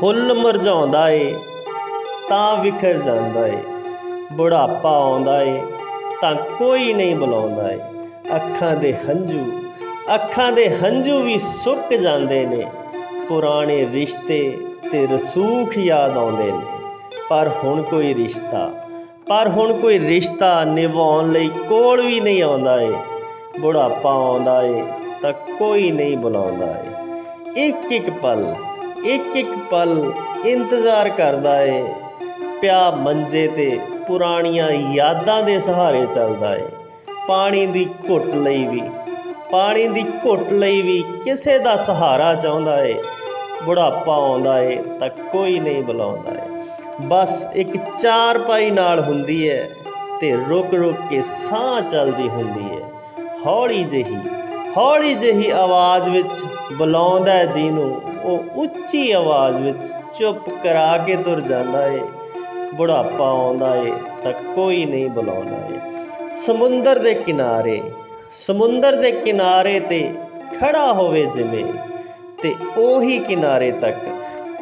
ਫੁੱਲ ਮੁਰਝਾਉਂਦਾ ਏ, ਤਾਂ ਵਿਖਰ ਜਾਂਦਾ ਏ। ਬੁਢਾਪਾ ਆਉਂਦਾ ਏ, ਤਾਂ ਕੋਈ ਨਹੀਂ ਬੁਲਾਉਂਦਾ ਏ। ਅੱਖਾਂ ਦੇ ਹੰਝੂ, ਅੱਖਾਂ ਦੇ ਹੰਝੂ ਵੀ ਸੁੱਕ ਜਾਂਦੇ ਨੇ। ਪੁਰਾਣੇ ਰਿਸ਼ਤੇ ਤੇ ਰਸੂਖ ਯਾਦ ਆਉਂਦੇ ਨੇ। ਪਰ ਹੁਣ ਕੋਈ ਰਿਸ਼ਤਾ, ਪਰ ਹੁਣ ਕੋਈ ਰਿਸ਼ਤਾ ਨਿਭਾਉਣ ਲਈ ਕੋਲ ਵੀ ਨਹੀਂ ਆਉਂਦਾ ਏ। ਬੁਢਾਪਾ ਆਉਂਦਾ ਏ, ਤਾਂ ਕੋਈ ਨਹੀਂ ਬੁਲਾਉਂਦਾ ਏ। ਇੱਕ ਇੱਕ ਪਲ ਇੱਕ ਇੱਕ ਪਲ ਇੰਤਜ਼ਾਰ ਕਰਦਾ ਏ। ਪਿਆ ਮੰਜੇ ਤੇ ਪੁਰਾਣੀਆਂ ਯਾਦਾਂ ਦੇ ਸਹਾਰੇ ਚੱਲਦਾ ਏ। ਪਾਣੀ ਦੀ ਘੁੱਟ ਲਈ ਵੀ, ਪਾਣੀ ਦੀ ਘੁੱਟ ਲਈ ਵੀ ਕਿਸੇ ਦਾ ਸਹਾਰਾ ਚਾਹੁੰਦਾ ਏ। ਬੁਢਾਪਾ ਆਉਂਦਾ ਏ ਤਾਂ ਕੋਈ ਨਹੀਂ ਬੁਲਾਉਂਦਾ ਏ। ਬਸ ਇੱਕ ਚਾਰ ਪਾਈ ਨਾਲ ਹੁੰਦੀ ਏ ਤੇ ਰੁਕ ਰੁਕ ਕੇ ਸਾਹ ਚੱਲਦੀ ਹੁੰਦੀ ਏ। ਹੌਲੀ ਜਿਹੀ ਹੌਲੀ ਜਿਹੀ ਆਵਾਜ਼ ਵਿੱਚ ਬੁਲਾਉਂਦਾ ਹੈ ਜਿਹਨੂੰ ਉਹ ਉੱਚੀ ਆਵਾਜ਼ ਵਿੱਚ ਚੁੱਪ ਕਰਾ ਕੇ ਤੁਰ ਜਾਂਦਾ ਏ। ਬੁਢਾਪਾ ਆਉਂਦਾ ਏ ਤਾਂ ਕੋਈ ਨਹੀਂ ਬੁਲਾਉਂਦਾ ਏ। ਸਮੁੰਦਰ ਦੇ ਕਿਨਾਰੇ, ਸਮੁੰਦਰ ਦੇ ਕਿਨਾਰੇ ਤੇ ਖੜਾ ਹੋਵੇ ਜਿਵੇਂ, ਤੇ ਉਹੀ ਕਿਨਾਰੇ ਤੱਕ,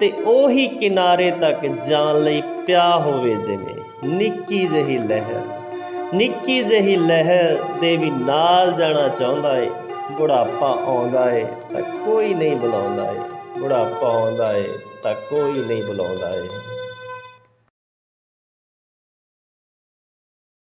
ਤੇ ਉਹੀ ਕਿਨਾਰੇ ਤੱਕ ਜਾਣ ਲਈ ਪਿਆ ਹੋਵੇ ਜਿਵੇਂ। ਨਿੱਕੀ ਜਿਹੀ ਲਹਿਰ, ਨਿੱਕੀ ਜਿਹੀ ਲਹਿਰ ਦੇ ਵੀ ਨਾਲ ਜਾਣਾ ਚਾਹੁੰਦਾ ਏ। ਬੁਢਾਪਾ ਆਉਂਦਾ ਏ ਤਾਂ ਕੋਈ ਨਹੀਂ ਬੁਲਾਉਂਦਾ ਏ। ਬੁਢਾਪਾ ਆਉਂਦਾ ਏ ਤਾਂ ਕੋਈ ਨਹੀਂ ਬੁਲਾਉਂਦਾ ਏ।